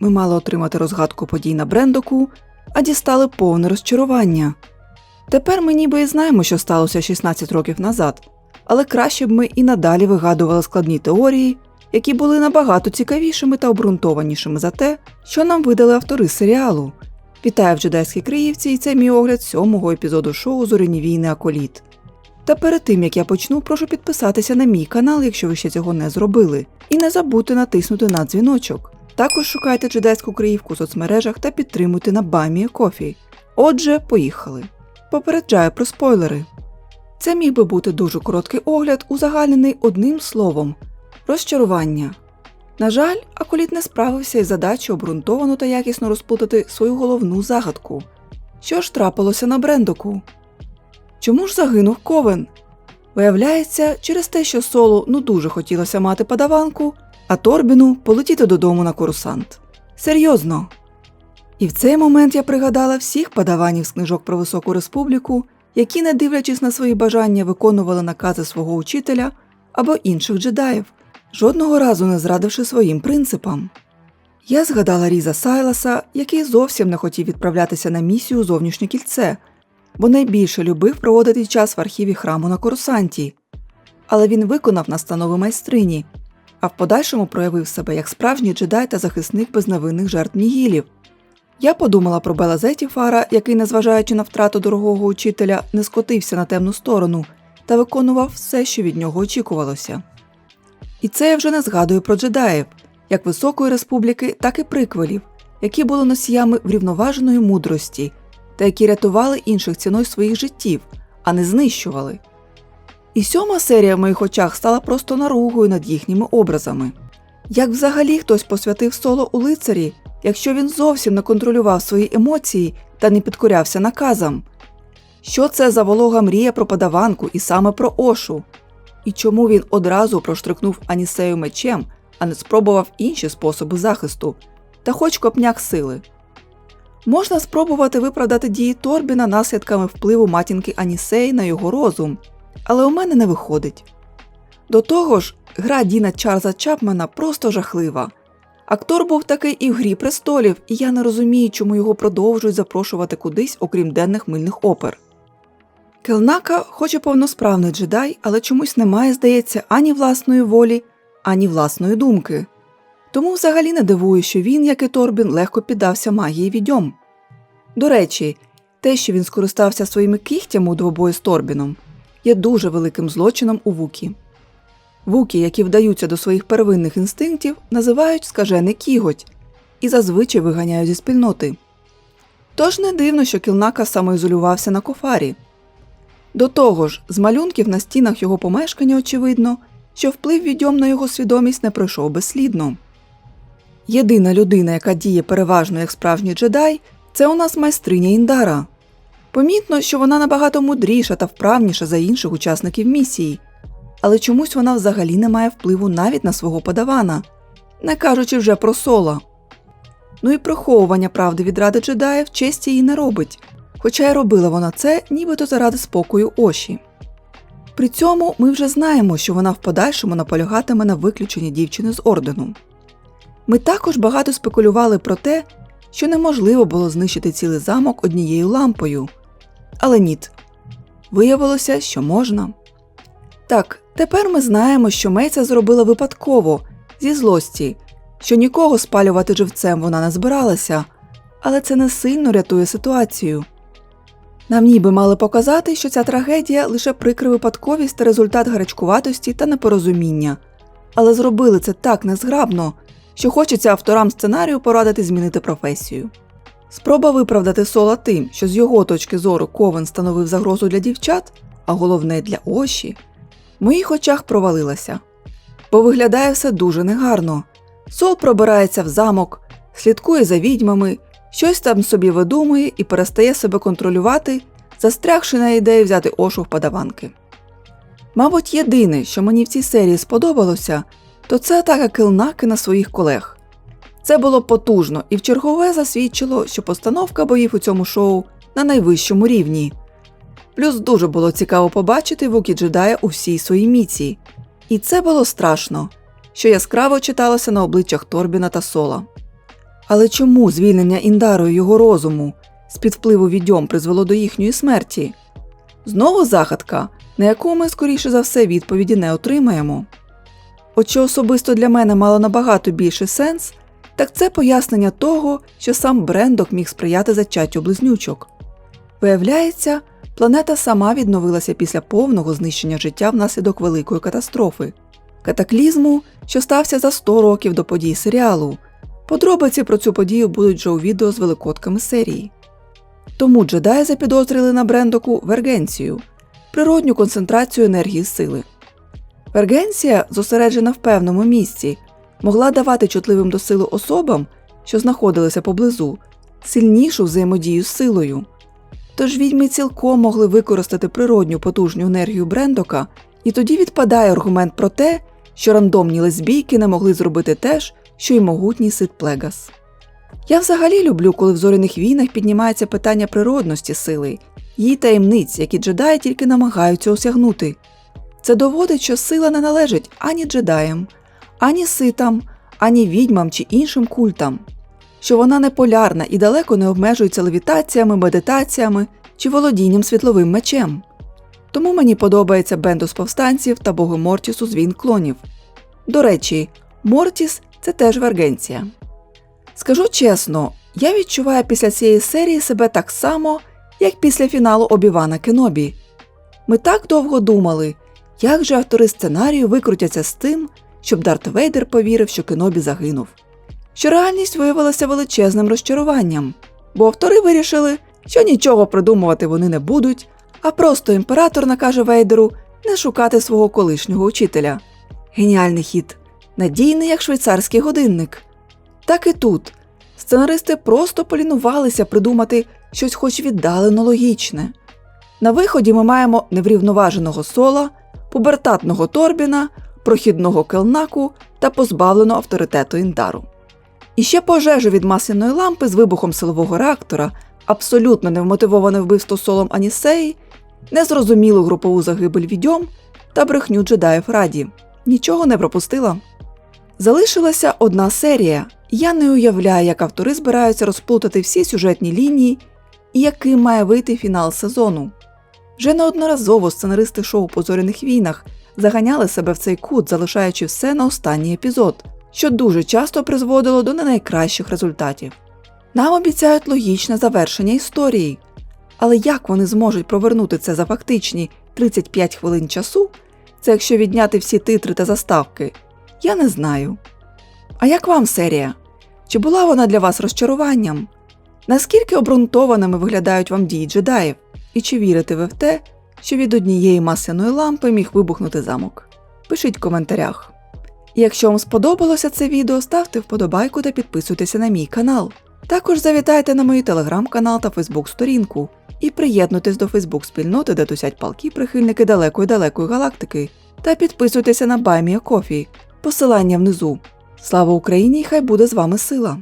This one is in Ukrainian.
Ми мали отримати розгадку подій на Брендоку, а дістали повне розчарування. Тепер ми ніби і знаємо, що сталося 16 років назад, але краще б ми і надалі вигадували складні теорії, які були набагато цікавішими та обґрунтованішими за те, що нам видали автори серіалу. Вітаю в джедайській Криївці, і це мій огляд сьомого епізоду шоу Зоряні війни Аколіт. Та перед тим як я почну, прошу підписатися на мій канал, якщо ви ще цього не зробили, і не забудьте натиснути на дзвіночок. Також шукайте джедайську Криївку у соцмережах та підтримуйте на Бамі Кофі. Отже, поїхали. Попереджаю про спойлери. Це міг би бути дуже короткий огляд, узагальнений одним словом розчарування. На жаль, Аколіт не справився із задачею обґрунтовано та якісно розплутати свою головну загадку. Що ж трапилося на Брендоку? Чому ж загинув Ковен? Виявляється, через те, що Солу ну дуже хотілося мати падаванку, а Торбіну полетіти додому на курсант. Серйозно. І в цей момент я пригадала всіх падаванів з книжок про високу республіку, які, не дивлячись на свої бажання, виконували накази свого учителя або інших джедаїв, жодного разу не зрадивши своїм принципам. Я згадала Різа Сайласа, який зовсім не хотів відправлятися на місію у зовнішнє кільце, бо найбільше любив проводити час в архіві храму на Корусанті. Але він виконав настанови майстрині, а в подальшому проявив себе як справжній джедай та захисник безневинних жертв Нігілів. Я подумала про Бела Зетіфара, який, незважаючи на втрату дорогого учителя, не скотився на темну сторону та виконував все, що від нього очікувалося. І це я вже не згадую про джедаїв, як Високої республіки, так і приквелів, які були носіями врівноваженої мудрості та які рятували інших ціною своїх життів, а не знищували. І сьома серія в моїх очах стала просто наругою над їхніми образами. Як взагалі хтось посвятив соло у лицарі, якщо він зовсім не контролював свої емоції та не підкорявся наказам? Що це за волога мрія про подаванку і саме про Ошу? І чому він одразу проштрикнув Анісею мечем, а не спробував інші способи захисту, та хоч копняк сили? Можна спробувати виправдати дії Торбіна наслідками впливу матінки Анісеї на його розум, але у мене не виходить. До того ж, гра Діна Чарльза Чапмана просто жахлива. Актор був такий і в грі престолів, і я не розумію, чому його продовжують запрошувати кудись, окрім денних мильних опер. Келнака, хоч і повносправний джедай, але чомусь не має, здається, ані власної волі, ані власної думки. Тому взагалі не дивує, що він, як і Торбін, легко піддався магії відьом. До речі, те, що він скористався своїми кігтями у двобої з Торбіном, є дуже великим злочином у Вукі. Вукі, які вдаються до своїх первинних інстинктів, називають скажений кіготь і зазвичай виганяють зі спільноти. Тож не дивно, що кілнака самоізолювався на кофарі. До того ж, з малюнків на стінах його помешкання очевидно, що вплив відьом на його свідомість не пройшов безслідно. Єдина людина, яка діє переважно як справжній джедай, це у нас майстриня Індара. Помітно, що вона набагато мудріша та вправніша за інших учасників місії, але чомусь вона взагалі не має впливу навіть на свого подавана, не кажучи вже про сола. Ну і приховування правди від ради джедаїв честі їй не робить, хоча й робила вона це нібито заради спокою Оші. При цьому ми вже знаємо, що вона в подальшому наполягатиме на виключенні дівчини з ордену. Ми також багато спекулювали про те, що неможливо було знищити цілий замок однією лампою. Але ніт. Виявилося, що можна. Так, тепер ми знаємо, що Мей це зробила випадково, зі злості, що нікого спалювати живцем вона не збиралася, але це не сильно рятує ситуацію. Нам ніби мали показати, що ця трагедія лише прикра випадковість та результат гарячкуватості та непорозуміння, але зробили це так незграбно, що хочеться авторам сценарію порадити змінити професію. Спроба виправдати Сола тим, що з його точки зору Ковен становив загрозу для дівчат, а головне для Оші, в моїх очах провалилася. Бо виглядає все дуже негарно. Сол пробирається в замок, слідкує за відьмами, щось там собі видумує і перестає себе контролювати, застрягши на ідеї взяти Ошу в падаванки. Мабуть, єдине, що мені в цій серії сподобалося, то це атака Килнаки на своїх колег. Це було потужно і в чергове засвідчило, що постановка боїв у цьому шоу на найвищому рівні. Плюс дуже було цікаво побачити Вукі Джедая у всій своїй міці. І це було страшно, що яскраво читалося на обличчях Торбіна та Сола. Але чому звільнення Індарою його розуму з-під впливу відьом призвело до їхньої смерті? Знову загадка, на яку ми, скоріше за все, відповіді не отримаємо. От що особисто для мене мало набагато більший сенс, так це пояснення того, що сам Брендок міг сприяти зачаттю близнючок. Виявляється, планета сама відновилася після повного знищення життя внаслідок великої катастрофи, катаклізму, що стався за 100 років до подій серіалу. Подробиці про цю подію будуть вже у відео з великодками серії. Тому джедаї запідозрили на Брендоку вергенцію природню концентрацію енергії сили. Вергенція, зосереджена в певному місці, могла давати чутливим до сили особам, що знаходилися поблизу, сильнішу взаємодію з силою. Тож відьми цілком могли використати природню потужню енергію Брендока, і тоді відпадає аргумент про те, що рандомні лесбійки не могли зробити те ж, що й могутній Сид Плегас. Я взагалі люблю, коли в зоряних війнах піднімається питання природності сили, її таємниць, які джедаї тільки намагаються осягнути. Це доводить, що сила не належить ані джедаям, ані ситам, ані відьмам чи іншим культам, що вона не полярна і далеко не обмежується левітаціями, медитаціями чи володінням світловим мечем. Тому мені подобається Бендус повстанців та боги Мортісу з війн клонів. До речі, Мортіс це теж вергенція. Скажу чесно, я відчуваю після цієї серії себе так само, як після фіналу Обівана Кенобі. Ми так довго думали, як же автори сценарію викрутяться з тим, щоб Дарт Вейдер повірив, що Кенобі загинув. Що реальність виявилася величезним розчаруванням, бо автори вирішили, що нічого придумувати вони не будуть, а просто імператор накаже Вейдеру не шукати свого колишнього учителя. Геніальний хід, надійний як швейцарський годинник. Так і тут. Сценаристи просто полінувалися придумати щось хоч віддалено логічне. На виході ми маємо неврівноваженого сола, пубертатного Торбіна, прохідного келнаку та позбавленого авторитету Індару. І ще пожежу від масляної лампи з вибухом силового реактора, абсолютно невмотивоване вбивство солом Анісеї, незрозумілу групову загибель відьом та брехню джедаїв Раді. Нічого не пропустила. Залишилася одна серія. Я не уявляю, як автори збираються розплутати всі сюжетні лінії і яким має вийти фінал сезону. Вже неодноразово сценаристи шоу по зоряних війнах заганяли себе в цей кут, залишаючи все на останній епізод, що дуже часто призводило до не найкращих результатів. Нам обіцяють логічне завершення історії, але як вони зможуть провернути це за фактичні 35 хвилин часу, це якщо відняти всі титри та заставки, я не знаю. А як вам серія? Чи була вона для вас розчаруванням? Наскільки обґрунтованими виглядають вам дії джедаїв? І чи вірите ви в те, що від однієї масляної лампи міг вибухнути замок? Пишіть в коментарях. І якщо вам сподобалося це відео, ставте вподобайку та підписуйтеся на мій канал. Також завітайте на мій телеграм-канал та фейсбук-сторінку і приєднуйтесь до фейсбук-спільноти, де тусять палки прихильники далекої далекої галактики, та підписуйтеся на Баймія Кофі, посилання внизу. Слава Україні! і Хай буде з вами сила!